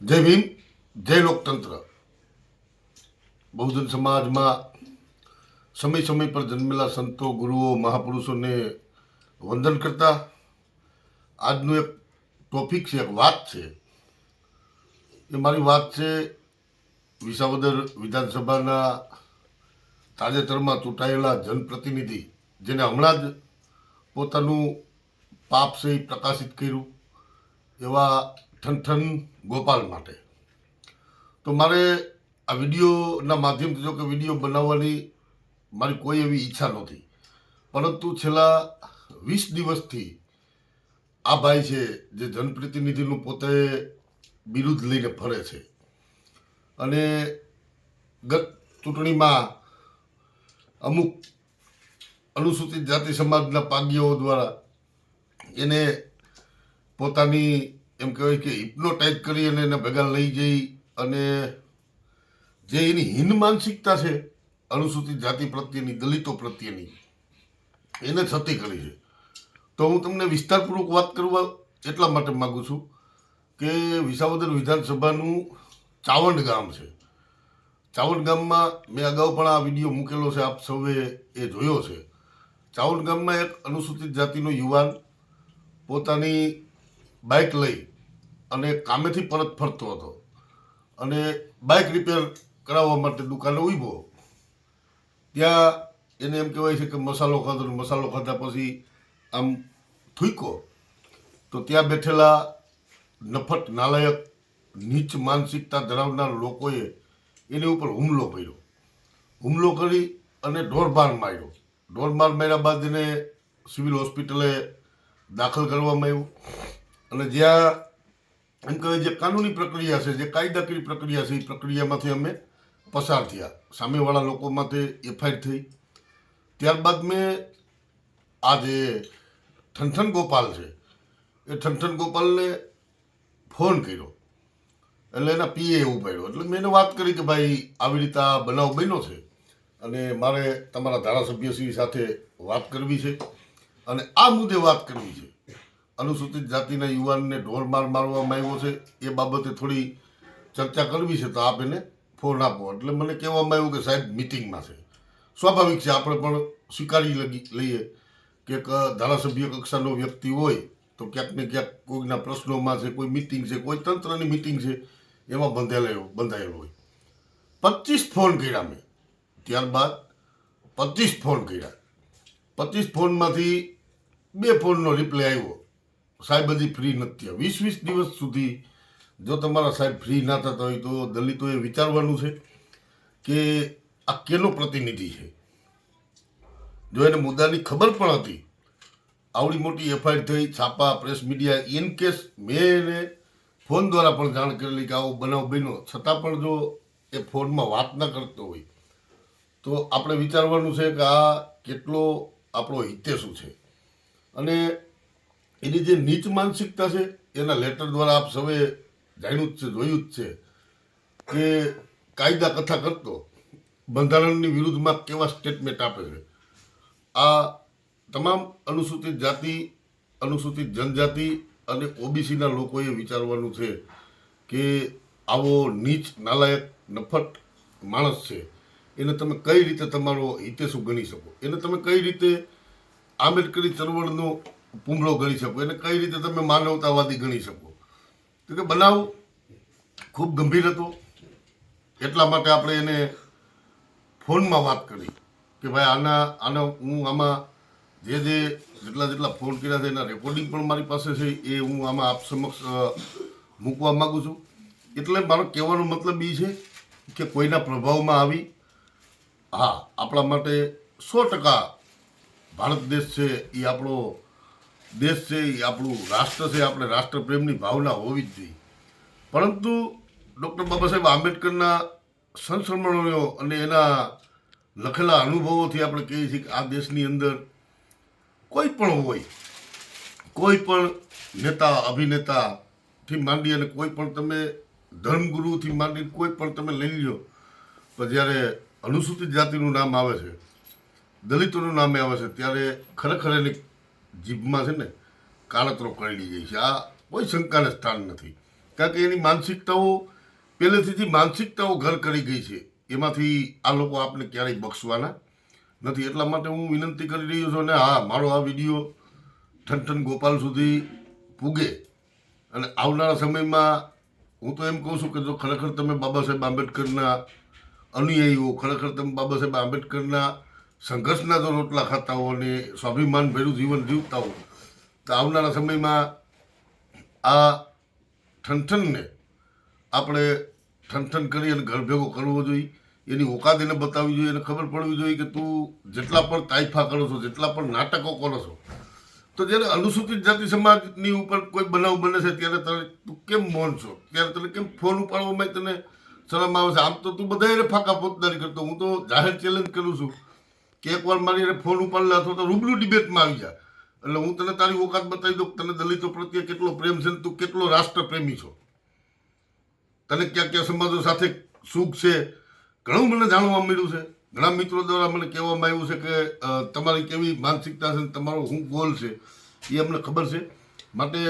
જય ભીમ, જય લોકતંત્ર. બહુજન સમાજમાં સમય સમય પર જન્મેલા સંતો, ગુરુઓ, મહાપુરુષોને વંદન કરતા આજનું એક ટોપિક છે, એક વાત છે. એ મારી વાત છે વિસાવદર વિધાનસભાના તાજેતરમાં ચૂંટાયેલા જનપ્રતિનિધિ, જેને હમણાં જ પોતાનું પાપ સહી પ્રકાશિત કર્યું, એવા ઠનઠન ગોપાલ માટે. તો મારે આ વિડીયોના માધ્યમથી જો કે વીડિયો બનાવવાની મારી કોઈ એવી ઈચ્છા નહોતી. પરંતુ છેલ્લા વીસ દિવસથી આ ભાઈ છે, જે જનપ્રતિનિધિનું પોતે બિરુદ્ધ લઈને ફરે છે. અને ગત ચૂંટણીમાં અમુક અનુસૂચિત જાતિ સમાજના પાગીઓ દ્વારા એને પોતાની એમ કહેવાય કે હિપ્નોટાઇઝ કરી અને એને ભેગા લઈ જઈ અને જે એની હિન માનસિકતા છે, અનુસૂચિત જાતિ પ્રત્યેની, દલિતો પ્રત્યેની, એને છતી કરી છે. તો હું તમને વિસ્તારપૂર્વક વાત કરવા એટલા માટે માગું છું કે વિસાવદર વિધાનસભાનું ચાવંડ ગામ છે. ચાવંડ ગામમાં મેં અગાઉ પણ આ વીડિયો મૂકેલો છે, આપ સૌએ એ જોયો છે. ચાવંડ ગામમાં એક અનુસૂચિત જાતિનો યુવાન પોતાની બાઇક લઈ અને કામેથી પરત ફરતો હતો. અને બાઇક રિપેર કરાવવા માટે દુકાને ઊભો. ત્યાં એને એમ કહેવાય છે કે મસાલો ખાધો મસાલો ખાધા પછી આમ થૂકો તો ત્યાં બેઠેલા નફટ નાલાયક, નીચ માનસિકતા ધરાવનાર લોકોએ એની ઉપર હુમલો કર્યો. હુમલો કરી અને ઢોરમાર માર્યો. ઢોરમાર માર્યા બાદ એને સિવિલ હોસ્પિટલે દાખલ કરવામાં આવ્યું. અને જ્યાં એમ કહેવાય જે કાનૂની પ્રક્રિયા છે, જે કાયદાકીય પ્રક્રિયા છે, એ પ્રક્રિયામાંથી અમે પસાર થયા. સામેવાળા લોકો માટે એફઆઈઆર થઈ. ત્યારબાદ મેં આ જે ઠનઠન ગોપાલ છે, એ ઠનઠન ગોપાલને ફોન કર્યો. એટલે એના પીએ ઉપાડ્યો એટલે મેં એને વાત કરી કે ભાઈ, આવી રીતે આ બનાવ બન્યો છે અને મારે તમારા ધારાસભ્યશ્રી સાથે વાત કરવી છે અને આ મુદ્દે વાત કરવી છે. અનુસૂચિત જાતિના યુવાનને ઢોર માર મારવામાં આવ્યો છે, એ બાબતે થોડી ચર્ચા કરવી છે તો આપ એને ફોન આપો. એટલે મને કહેવામાં આવ્યું કે સાહેબ મિટિંગમાં છે. સ્વાભાવિક છે, આપણે પણ સ્વીકારી લઈએ કે ધારાસભ્ય કક્ષાનો વ્યક્તિ હોય તો ક્યાંક ને ક્યાંક કોઈના પ્રશ્નોમાં છે, કોઈ મિટિંગ છે, કોઈ તંત્રની મિટિંગ છે, એમાં બંધાયેલો બંધાયેલો હોય. પચીસ ફોન કર્યા મેં. ત્યારબાદ પચીસ ફોન કર્યા. પચીસ ફોનમાંથી બે ફોનનો રિપ્લાય આવ્યો. સાહેબ, હજી ફ્રી નથી વીસ વીસ દિવસ સુધી જો તમારા સાહેબ ફ્રી ના થતા હોય તો દલિતોએ વિચારવાનું છે કે આ કેનો પ્રતિનિધિ છે? જો એને મુદ્દાની ખબર પણ હતી, આવડી મોટી એફઆઈઆર થઈ, છાપા, પ્રેસ મીડિયા ઇન કેસ મેં એને ફોન દ્વારા પણ જાણ કરેલી કે આવો બનાવ બન્યો. છતાં પણ જો એ ફોનમાં વાત ના કરતો હોય, તો આપણે વિચારવાનું છે કે આ કેટલો આપણો હિતેશું છે. અને એની જે નીચ માનસિકતા છે, એના લેટર દ્વારા આપ સૌએ જાણ્યું જ છે, જોયું જ છે કે કાયદા કથા કરતો બંધારણની વિરુદ્ધમાં કેવા સ્ટેટમેન્ટ આપે છે. આ તમામ અનુસૂચિત જાતિ, અનુસૂચિત જનજાતિ અને ઓબીસીના લોકોએ વિચારવાનું છે કે આવો નીચ, નાલાયક નફટ માણસ છે, એને તમે કઈ રીતે તમારો હિતેશુ ગણી શકો? એને તમે કઈ રીતે આંબેડકરી ચળવળનો પૂમડો ગણી શકો, એને કઈ રીતે તમે માનવતાવાદી ગણી શકો? તો કે બનાવ ખૂબ ગંભીર હતો. એટલા માટે આપણે એને ફોનમાં વાત કરી કે ભાઈ આના આના, હું આમાં જે જે જેટલા જેટલા ફોન કર્યા છે, એના રેકોર્ડિંગ પણ મારી પાસે છે, એ હું આમાં આપ સમક્ષ મૂકવા માગું છું. એટલે મારો કહેવાનો મતલબ એ છે કે કોઈના પ્રભાવમાં આવી, હા, આપણા માટે સો ટકા ભારત દેશ છે એ આપણો દેશ છે એ આપણું રાષ્ટ્ર છે, આપણે રાષ્ટ્રપ્રેમની ભાવના હોવી જ જોઈએ. પરંતુ ડૉક્ટર બાબા સાહેબ આંબેડકરના સંસ્મરણો અને એના લખેલા અનુભવોથી આપણે કહીએ છીએ કે આ દેશની અંદર કોઈ પણ હોય, કોઈ પણ નેતા, અભિનેતાથી માંડી અને કોઈ પણ તમે ધર્મગુરુથી માંડી કોઈ પણ તમે લઈ લો તો જ્યારે અનુસૂચિત જાતિનું નામ આવે છે, દલિતોનું નામે આવે છે, ત્યારે ખરેખર એની જીભમાં છે ને કાળતરો કરડી જાય છે. આ કોઈ શંકાને સ્થાન નથી. કારણ કે એની માનસિકતાઓ પહેલેથી જ માનસિકતાઓ ઘર કરી ગઈ છે, એમાંથી આ લોકો આપને ક્યારેય બક્ષવાના નથી. એટલા માટે હું વિનંતી કરી રહ્યો છું અને હા, મારો આ વીડિયો ઠનઠન ગોપાલ સુધી પૂગે. અને આવનારા સમયમાં હું તો એમ કહું છું કે જો ખરેખર તમે બાબા સાહેબ આંબેડકરના અનુયાયીઓ, ખરેખર તમે બાબા સાહેબ આંબેડકરના સંઘર્ષના જો રોટલા ખાતા હો અને સ્વાભિમાન ભર્યું જીવન જીવતા હો. તો આવનારા સમયમાં આ ઠનઠનને આપણે ઠનઠન કરી અને ઘર ભેગો કરવો જોઈએ. એની ઓકાદ એને બતાવવી જોઈએ, એને ખબર પડવી જોઈએ કે તું જેટલા પણ તાઇફા કરો છો, જેટલા પણ નાટકો કરો છો. તો જ્યારે અનુસૂચિત જાતિ સમાજની ઉપર કોઈ બનાવ બને છે, ત્યારે તને તું કેમ મૌન છો? ત્યારે તને કેમ ફોન ઉપાડવામાં તને શરમ આવે છે? આમ તો તું બધાને ફાંકા પોતદારી કરતો. હું તો જાહેર ચેલેન્જ કરું છું. કે એકવાર મારી ફોન ઉપાડેલા અથવા તો રૂબરૂ ડિબેટમાં આવી જા. એટલે હું તને તારી ઓકાત બતાવી દઉં તને દલિતો પ્રત્યે કેટલો પ્રેમ છે તું કેટલો રાષ્ટ્રપ્રેમી છો. તને ક્યાં ક્યાં સમાજો સાથે સુખ છે? ઘણું મને જાણવા મળ્યું છે. ઘણા મિત્રો દ્વારા મને કહેવામાં આવ્યું છે કે તમારી કેવી માનસિકતા છે તમારો શું ગોલ છે એ અમને ખબર છે. માટે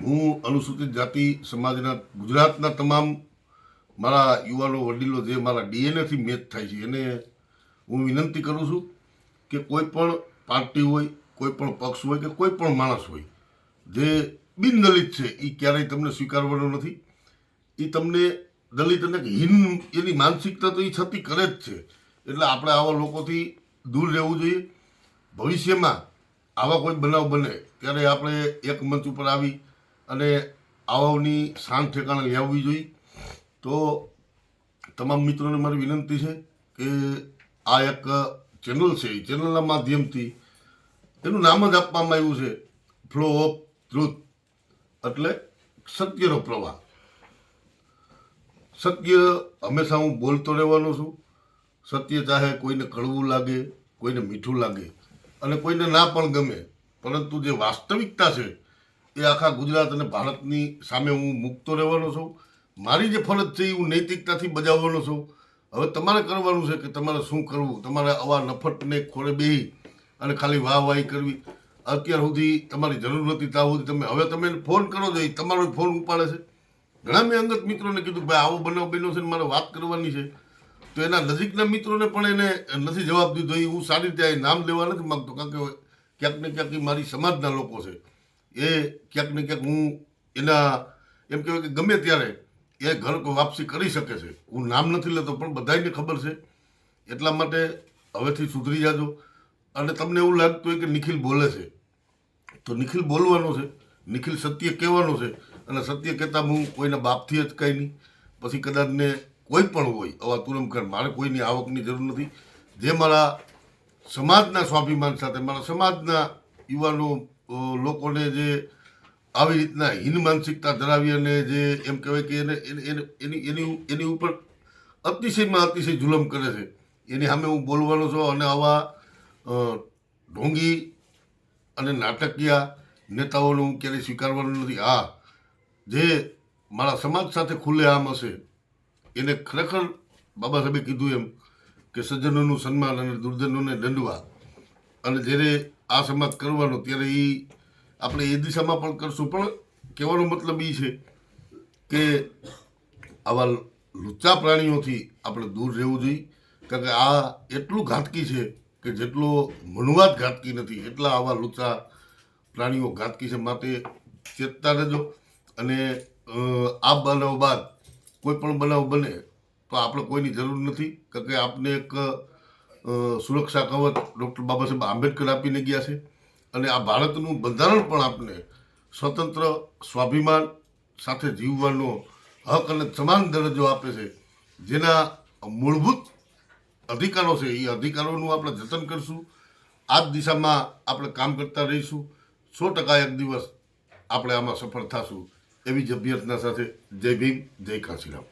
હું અનુસૂચિત જાતિ સમાજના ગુજરાતના તમામ મારા યુવાનો વડીલો જે મારા ડીએનએથી મેચ થાય છે એને હું વિનંતી કરું છું કે કોઈ પણ પાર્ટી હોય, કોઈ પણ પક્ષ હોય કે કોઈ પણ માણસ હોય, જે બિનદલિત છે એ ક્યારેય તમને સ્વીકારવાનો નથી. એ તમને દલિત અને હિન એની માનસિકતા તો એ છતી કરે જ છે. એટલે આપણે આવા લોકોથી દૂર રહેવું જોઈએ. ભવિષ્યમાં આવા કોઈ બનાવ બને, ત્યારે આપણે એક મંચ ઉપર આવી અને આવાઓની શાંત ઠેકાણે લાવવી જોઈએ. તો તમામ મિત્રોને મારી વિનંતી છે કે આ એક ચેનલ છે, એ ચેનલના માધ્યમથી એનું નામ જ આપવામાં આવ્યું છે ફ્લો ઓફ ટ્રુથ એટલે સત્યનો પ્રવાહ. સત્ય, હંમેશા હું બોલતો રહેવાનો છું. સત્ય ચાહે કોઈને કડવું લાગે, કોઈને મીઠું લાગે, અને કોઈને ના પણ ગમે. પરંતુ જે વાસ્તવિકતા છે, એ આખા ગુજરાત અને ભારતની સામે હું મૂકતો રહેવાનો છું. મારી જે ફરજ છે, એ હું નૈતિકતાથી બજાવવાનો છું. હવે તમારે કરવાનું છે કે તમારે શું કરવું? તમારે આવા નફટને ખોળે બેહી અને ખાલી વાહ વાહી કરવી. અત્યાર સુધી તમારી જરૂર નથી ત્યાં સુધી તમે હવે તમે ફોન કરો છો, એ તમારો ફોન ઉપાડે છે. ઘણા મેં અંગત મિત્રોને કીધું ભાઈ, આવો બનાવ બન્યો છે મારે વાત કરવાની છે. તો એના નજીકના મિત્રોને પણ એને નથી જવાબ દીધો. એ હું સારી રીતે નામ લેવા નથી માગતો, કારણ કે ક્યાંક ને ક્યાંક મારી સમાજના લોકો છે. એ ક્યાંક ને ક્યાંક હું એના એમ કહેવાય કે ગમે ત્યારે એ ઘર વાપસી કરી શકે છે. હું નામ નથી લેતો, પણ બધાને ખબર છે. એટલા માટે હવેથી સુધરી જાજો. અને તમને એવું લાગતું હોય કે નિખિલ બોલે છે. તો નિખિલ બોલવાનો છે. નિખિલ સત્ય કહેવાનો છે. અને સત્ય કહેતા હું કોઈના બાપથી જ કંઈ નહીં. પછી કદાચ ને કોઈ પણ હોય, આવા તુરમકર મારે કોઈની આવકની જરૂર નથી. જે મારા સમાજના સ્વાભિમાન સાથે, મારા સમાજના યુવાનો લોકોને જે આવી રીતના હીન માનસિકતા ધરાવી અને જે એમ કહેવાય કે એને એને- એને- એની ઉપર અતિશયમાં અતિશય જુલમ કરે છે. એની સામે હું બોલવાનો છું અને આવા ઢોંગી અને નાટકીય નેતાઓને હું ક્યારેય સ્વીકારવાનું નથી. હા, જે મારા સમાજ સાથે ખુલ્લે આમ હશે, એને ખરેખર બાબા સાહેબે કીધું એમ કે સજ્જનોનું સન્માન અને દુર્જનોને દંડવા અને જ્યારે આ સમાજ કરવાનો, ત્યારે એ આપણે એ દિશામાં પણ કરશું. પણ કહેવાનો મતલબ એ છે કે આવા લુચ્ચા પ્રાણીઓથી આપણે દૂર રહેવું જોઈએ. કારણ કે આ એટલું ઘાતકી છે કે જેટલો મનુવાદ ઘાતકી નથી, એટલા આવા લુચ્ચા પ્રાણીઓ ઘાતકી છે. માટે ચેતતા રહેજો. અને આ બનાવ બાદ કોઈ પણ બનાવ બને તો આપણે કોઈની જરૂર નથી. કારણ કે આપને એક સુરક્ષા કવચ ડૉક્ટર બાબા સાહેબ આંબેડકર આપીને ગયા છે. અને આ ભારતનું બંધારણ પણ આપને સ્વતંત્ર, સ્વાભિમાન સાથે જીવવાનો હક અને સમાન દરજ્જો આપે છે, જેના મૂળભૂત અધિકારો છે, એ અધિકારોનું આપણે જતન કરશું. આ જ દિશામાં આપણે કામ કરતા રહીશું. સો ટકા એક દિવસ આપણે આમાં સફળ થશું. એવી જ અભ્યર્થના સાથે જય ભીમ, જય કાશીરામ.